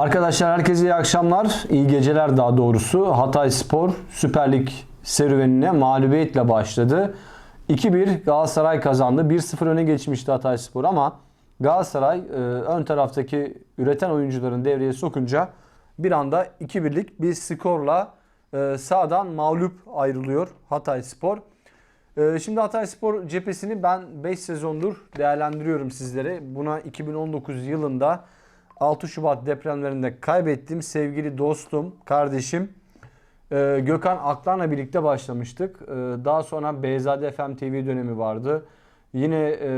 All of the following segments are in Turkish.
Arkadaşlar herkese iyi akşamlar, iyi geceler daha doğrusu. Hatay Spor Süper Lig serüvenine mağlubiyetle başladı. 2-1 Galatasaray kazandı. 1-0 öne geçmişti Hatay Spor ama Galatasaray e, ön taraftaki üreten oyuncuların devreye sokunca bir anda 2-1'lik bir skorla e, sağdan mağlup ayrılıyor Hatay Spor. Ee, Şimdi Hatay Spor cephesini ben 5 sezondur değerlendiriyorum sizlere. Buna 2019 yılında 6 Şubat depremlerinde kaybettiğim sevgili dostum, kardeşim e, Gökhan Aklan'la birlikte başlamıştık. E, Daha sonra Beyzade FM TV dönemi vardı. Yine e,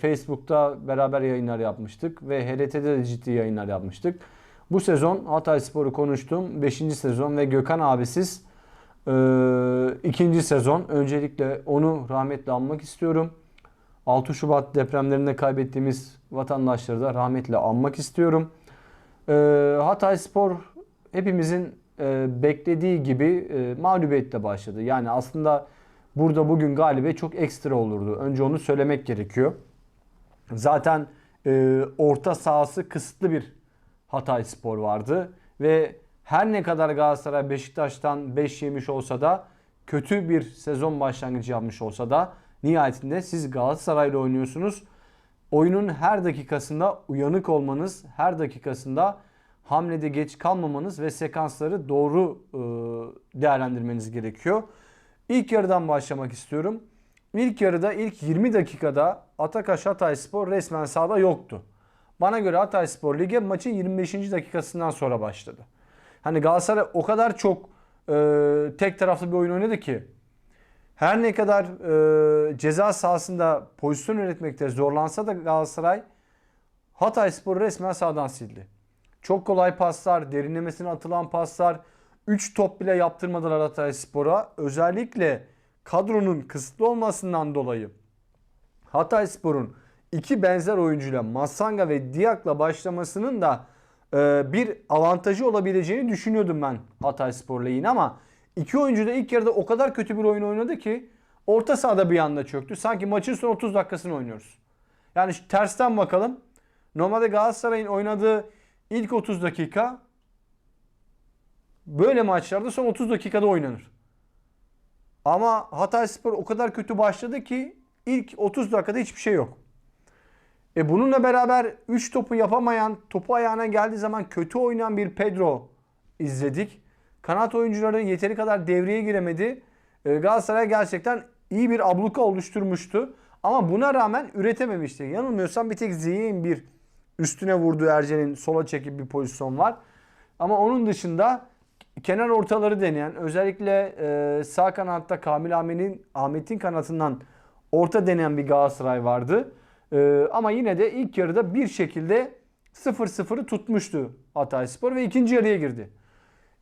Facebook'ta beraber yayınlar yapmıştık ve HRT'de de ciddi yayınlar yapmıştık. Bu sezon Hatay Spor'u konuştum. 5. sezon ve Gökhan abisiz ee, ikinci sezon. Öncelikle onu rahmetle anmak istiyorum. 6 Şubat depremlerinde kaybettiğimiz vatandaşları da rahmetle anmak istiyorum. Ee, Hatay Spor hepimizin e, beklediği gibi e, mağlubiyetle başladı. Yani aslında burada bugün galibiyet çok ekstra olurdu. Önce onu söylemek gerekiyor. Zaten e, orta sahası kısıtlı bir Hatay Spor vardı ve her ne kadar Galatasaray Beşiktaş'tan 5 yemiş olsa da kötü bir sezon başlangıcı yapmış olsa da nihayetinde siz Galatasaray'la oynuyorsunuz. Oyunun her dakikasında uyanık olmanız, her dakikasında hamlede geç kalmamanız ve sekansları doğru e, değerlendirmeniz gerekiyor. İlk yarıdan başlamak istiyorum. İlk yarıda ilk 20 dakikada Atakaş Hatayspor resmen sahada yoktu. Bana göre Hatayspor lige maçın 25. dakikasından sonra başladı. Hani Galatasaray o kadar çok e, tek taraflı bir oyun oynadı ki her ne kadar e, ceza sahasında pozisyon üretmekte zorlansa da Galatasaray Hatayspor'u resmen sağdan sildi. Çok kolay paslar, derinlemesine atılan paslar, 3 top bile yaptırmadılar Hatayspor'a. Özellikle kadronun kısıtlı olmasından dolayı Hatayspor'un iki benzer oyuncuyla Masanga ve Diak'la başlamasının da e, bir avantajı olabileceğini düşünüyordum ben Hatayspor lehine ama iki oyuncu da ilk yarıda o kadar kötü bir oyun oynadı ki orta sahada bir anda çöktü. Sanki maçın son 30 dakikasını oynuyoruz. Yani tersten bakalım. Normalde Galatasaray'ın oynadığı ilk 30 dakika böyle maçlarda son 30 dakikada oynanır. Ama Hatayspor o kadar kötü başladı ki ilk 30 dakikada hiçbir şey yok. E bununla beraber 3 topu yapamayan, topu ayağına geldiği zaman kötü oynayan bir Pedro izledik. Kanat oyuncuları yeteri kadar devreye giremedi. E, Galatasaray gerçekten iyi bir abluka oluşturmuştu. Ama buna rağmen üretememişti. Yanılmıyorsam bir tek Ziyech'in bir üstüne vurduğu Ercen'in sola çekip bir pozisyon var. Ama onun dışında kenar ortaları deneyen özellikle e, sağ kanatta Kamil Ahmet'in Ahmet'in kanatından orta deneyen bir Galatasaray vardı. E, ama yine de ilk yarıda bir şekilde 0-0'ı tutmuştu Hatayspor ve ikinci yarıya girdi.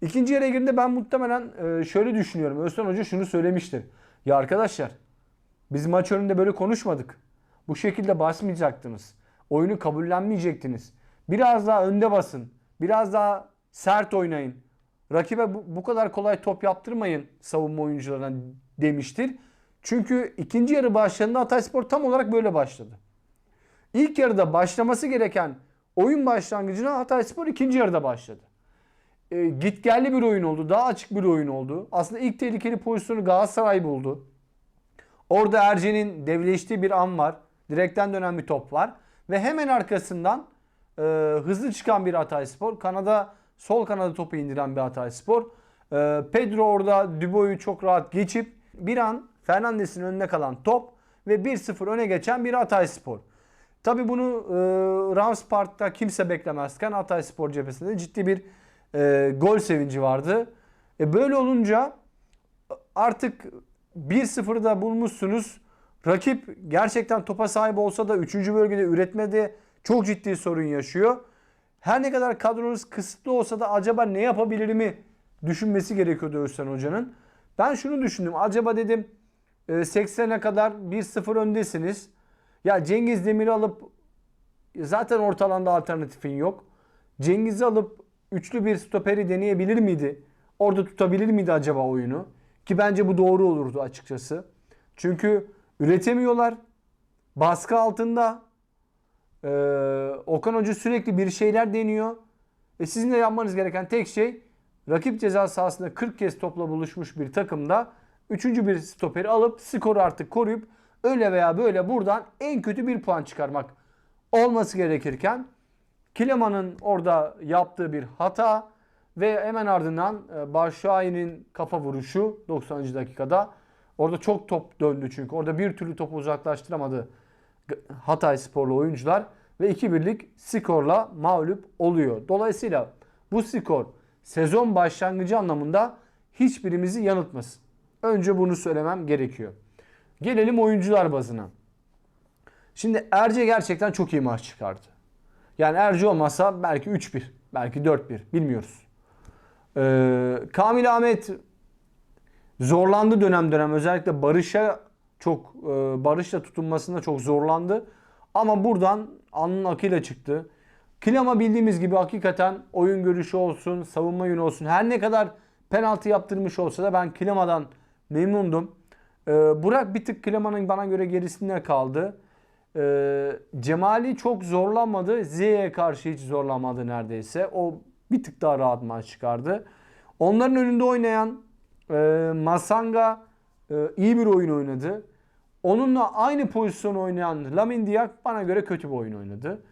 İkinci yarıya girdiğinde ben muhtemelen e, şöyle düşünüyorum. Özcan Hoca şunu söylemiştir. Ya arkadaşlar biz maç önünde böyle konuşmadık. Bu şekilde basmayacaktınız. Oyunu kabullenmeyecektiniz. Biraz daha önde basın. Biraz daha sert oynayın. Rakibe bu, kadar kolay top yaptırmayın savunma oyuncularına demiştir. Çünkü ikinci yarı başladığında Hatayspor tam olarak böyle başladı. İlk yarıda başlaması gereken oyun başlangıcına Hatayspor ikinci yarıda başladı. E, gitgelli bir oyun oldu. Daha açık bir oyun oldu. Aslında ilk tehlikeli pozisyonu Galatasaray buldu. Orada Ercen'in devleştiği bir an var. Direkten dönen bir top var. Ve hemen arkasından e, hızlı çıkan bir Hatayspor. Kanada sol kanada topu indiren bir Hatayspor. E, Pedro orada Dubois'u çok rahat geçip bir an Fernandes'in önüne kalan top ve 1-0 öne geçen bir Hatayspor. Tabi bunu e, Rams kimse beklemezken Hatayspor cephesinde ciddi bir e, gol sevinci vardı. E, böyle olunca artık 1-0'da bulmuşsunuz. Rakip gerçekten topa sahip olsa da 3. bölgede üretmede çok ciddi sorun yaşıyor. Her ne kadar kadronuz kısıtlı olsa da acaba ne yapabilirimi düşünmesi gerekiyordu Özcan Hoca'nın. Ben şunu düşündüm. Acaba dedim 80'e kadar 1-0 öndesiniz. Ya Cengiz Demir'i alıp zaten ortalanda alternatifin yok. Cengiz'i alıp üçlü bir stoperi deneyebilir miydi? Orada tutabilir miydi acaba oyunu? Ki bence bu doğru olurdu açıkçası. Çünkü üretemiyorlar. Baskı altında. Ee, Okan Hoca sürekli bir şeyler deniyor. E sizin de yapmanız gereken tek şey rakip ceza sahasında 40 kez topla buluşmuş bir takımda 3. bir stoperi alıp skoru artık koruyup öyle veya böyle buradan en kötü bir puan çıkarmak olması gerekirken Kileman'ın orada yaptığı bir hata ve hemen ardından e, Başşuay'ın kafa vuruşu 90. dakikada. Orada çok top döndü çünkü. Orada bir türlü topu uzaklaştıramadı Hatay sporlu oyuncular ve 2-1'lik skorla mağlup oluyor. Dolayısıyla bu skor sezon başlangıcı anlamında hiçbirimizi yanıltmasın. Önce bunu söylemem gerekiyor. Gelelim oyuncular bazına. Şimdi Erce gerçekten çok iyi maç çıkardı. Yani Erce olmasa belki 3-1, belki 4-1 bilmiyoruz. Ee, Kamil Ahmet zorlandı dönem dönem. Özellikle Barış'a çok e, Barış'la tutunmasında çok zorlandı. Ama buradan alnın akıyla çıktı. Klima bildiğimiz gibi hakikaten oyun görüşü olsun, savunma yönü olsun. Her ne kadar penaltı yaptırmış olsa da ben Klima'dan memnundum. Ee, Burak bir tık Klima'nın bana göre gerisinde kaldı. Ee, Cemali çok zorlanmadı. Z'ye karşı hiç zorlanmadı neredeyse. O bir tık daha rahat maç çıkardı. Onların önünde oynayan e, Masanga e, iyi bir oyun oynadı. Onunla aynı pozisyon oynayan Lamin Diak bana göre kötü bir oyun oynadı.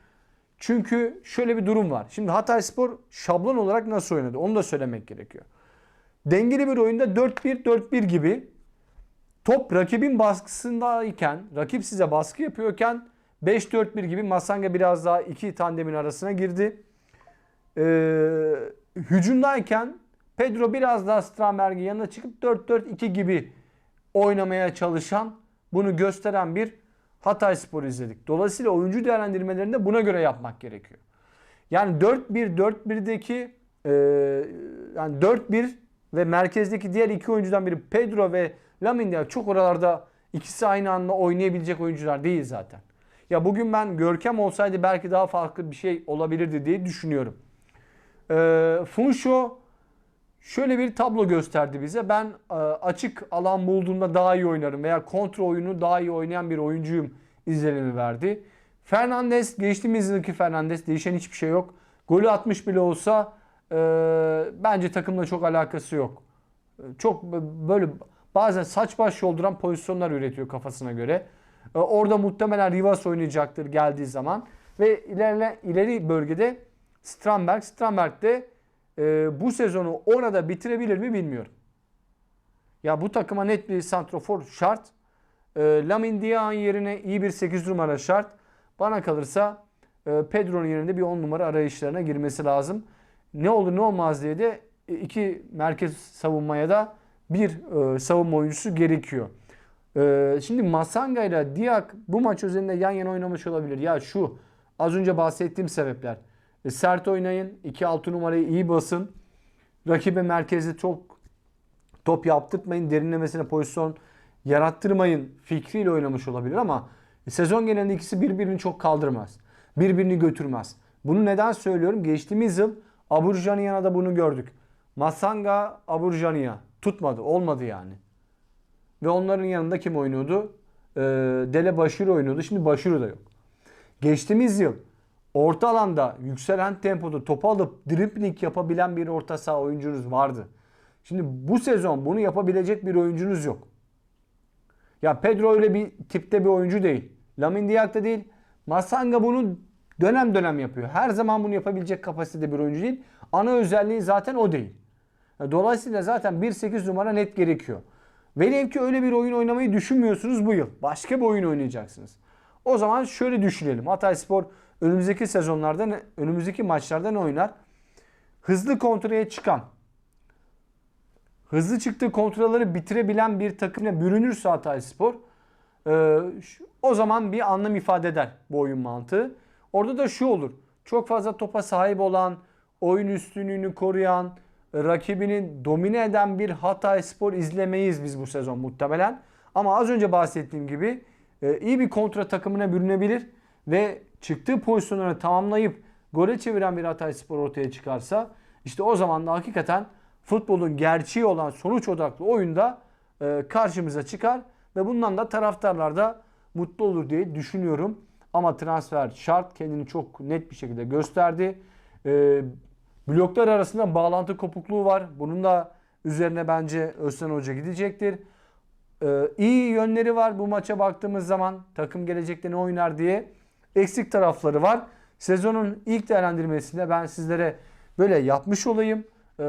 Çünkü şöyle bir durum var. Şimdi Hatay Spor şablon olarak nasıl oynadı? Onu da söylemek gerekiyor. Dengeli bir oyunda 4-1-4-1 gibi top rakibin baskısındayken, rakip size baskı yapıyorken 5-4-1 gibi Masanga biraz daha iki tandemin arasına girdi. Ee, hücumdayken Pedro biraz daha Stramberg'in yanına çıkıp 4-4-2 gibi oynamaya çalışan, bunu gösteren bir Hatay Spor izledik. Dolayısıyla oyuncu değerlendirmelerinde buna göre yapmak gerekiyor. Yani 4-1-4-1'deki e, yani 4-1 ve merkezdeki diğer iki oyuncudan biri Pedro ve Lamine Diak çok oralarda ikisi aynı anda oynayabilecek oyuncular değil zaten. Ya bugün ben Görkem olsaydı belki daha farklı bir şey olabilirdi diye düşünüyorum. E, Funcho şöyle bir tablo gösterdi bize. Ben e, açık alan bulduğumda daha iyi oynarım veya kontra oyunu daha iyi oynayan bir oyuncuyum izlenimi verdi. Fernandes geçtiğimiz yılki Fernandes değişen hiçbir şey yok. Golü atmış bile olsa e, bence takımla çok alakası yok. Çok böyle bazen saç baş yolduran pozisyonlar üretiyor kafasına göre. E, orada muhtemelen Rivas oynayacaktır geldiği zaman. Ve ilerle, ileri bölgede Stramberg. Stramberg de e, bu sezonu orada bitirebilir mi bilmiyorum. Ya bu takıma net bir santrofor şart. E, Lamin Diak'ın yerine iyi bir 8 numara şart. Bana kalırsa e, Pedro'nun yerinde bir 10 numara arayışlarına girmesi lazım. Ne olur ne olmaz diye de e, iki merkez savunmaya da bir e, savunma oyuncusu gerekiyor. E, şimdi Masanga ile Diak bu maç üzerinde yan yana oynamış olabilir. Ya şu az önce bahsettiğim sebepler. E, sert oynayın. 2-6 numarayı iyi basın. Rakibe merkezde çok top yaptırtmayın. Derinlemesine pozisyon yarattırmayın fikriyle oynamış olabilir ama sezon genelinde ikisi birbirini çok kaldırmaz. Birbirini götürmez. Bunu neden söylüyorum? Geçtiğimiz yıl Aburjaniyan'a bunu gördük. Masanga Aburjaniya tutmadı. Olmadı yani. Ve onların yanında kim oynuyordu? Ee, Dele Başir oynuyordu. Şimdi Başir da yok. Geçtiğimiz yıl orta alanda yükselen tempoda topu alıp dribbling yapabilen bir orta saha oyuncunuz vardı. Şimdi bu sezon bunu yapabilecek bir oyuncunuz yok. Ya Pedro öyle bir tipte bir oyuncu değil. Lamin Diak da değil. Masanga bunu dönem dönem yapıyor. Her zaman bunu yapabilecek kapasitede bir oyuncu değil. Ana özelliği zaten o değil. Dolayısıyla zaten 1-8 numara net gerekiyor. Velev ki öyle bir oyun oynamayı düşünmüyorsunuz bu yıl. Başka bir oyun oynayacaksınız. O zaman şöyle düşünelim. Hatay Spor önümüzdeki sezonlarda, önümüzdeki maçlarda ne oynar? Hızlı kontraya çıkan, hızlı çıktığı kontraları bitirebilen bir takımla bürünürse Hatay Spor e, o zaman bir anlam ifade eder bu oyun mantığı. Orada da şu olur. Çok fazla topa sahip olan, oyun üstünlüğünü koruyan, rakibini domine eden bir Hatay Spor izlemeyiz biz bu sezon muhtemelen. Ama az önce bahsettiğim gibi e, iyi bir kontra takımına bürünebilir ve çıktığı pozisyonları tamamlayıp gole çeviren bir Hatay Spor ortaya çıkarsa işte o zaman da hakikaten futbolun gerçeği olan sonuç odaklı oyunda e, karşımıza çıkar ve bundan da taraftarlar da mutlu olur diye düşünüyorum. Ama transfer şart kendini çok net bir şekilde gösterdi. Bloklar arasında bağlantı kopukluğu var. Bunun da üzerine bence Özcan Hoca gidecektir. Ee, iyi yönleri var bu maça baktığımız zaman takım gelecekte ne oynar diye eksik tarafları var. Sezonun ilk değerlendirmesinde ben sizlere böyle yapmış olayım. Ee,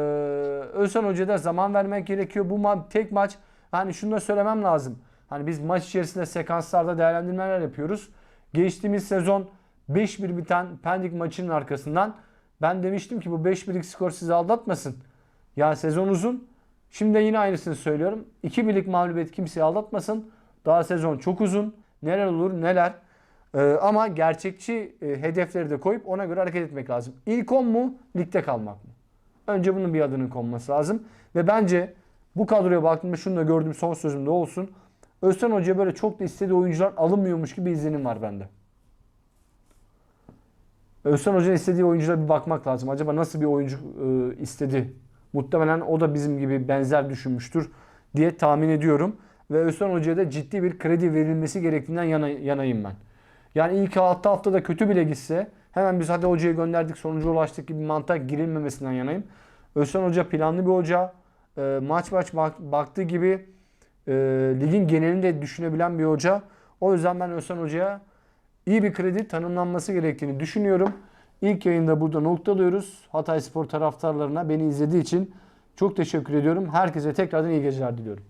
Özcan Hoca'ya da zaman vermek gerekiyor. Bu ma- tek maç hani şunu da söylemem lazım. Hani biz maç içerisinde sekanslarda değerlendirmeler yapıyoruz. Geçtiğimiz sezon 5-1 biten Pendik maçının arkasından ben demiştim ki bu 5-1'lik skor sizi aldatmasın. Ya sezon uzun. Şimdi yine aynısını söylüyorum. 2 birlik mağlubiyet kimseyi aldatmasın. Daha sezon çok uzun. Neler olur neler. Ee, ama gerçekçi e, hedefleri de koyup ona göre hareket etmek lazım. İlk 10 mu? Ligde kalmak mı? Önce bunun bir adının konması lazım. Ve bence bu kadroya baktığımda şunu da gördüm son sözümde olsun. Özcan Hoca'ya böyle çok da istediği oyuncular alınmıyormuş gibi izlenim var bende. Özcan Hoca'nın istediği oyunculara bir bakmak lazım. Acaba nasıl bir oyuncu e, istedi? Muhtemelen o da bizim gibi benzer düşünmüştür diye tahmin ediyorum. Ve Özcan Hoca'ya da ciddi bir kredi verilmesi gerektiğinden yana, yanayım ben. Yani ilk 6 haftada kötü bile gitse hemen biz hadi hocayı gönderdik sonuca ulaştık gibi mantığa girilmemesinden yanayım. Özcan Hoca planlı bir hoca. E, maç maç bak- baktığı gibi e, ligin genelinde düşünebilen bir hoca. O yüzden ben Özcan Hoca'ya iyi bir kredi tanımlanması gerektiğini düşünüyorum. İlk yayında burada noktalıyoruz. Hatay Spor taraftarlarına beni izlediği için çok teşekkür ediyorum. Herkese tekrardan iyi geceler diliyorum.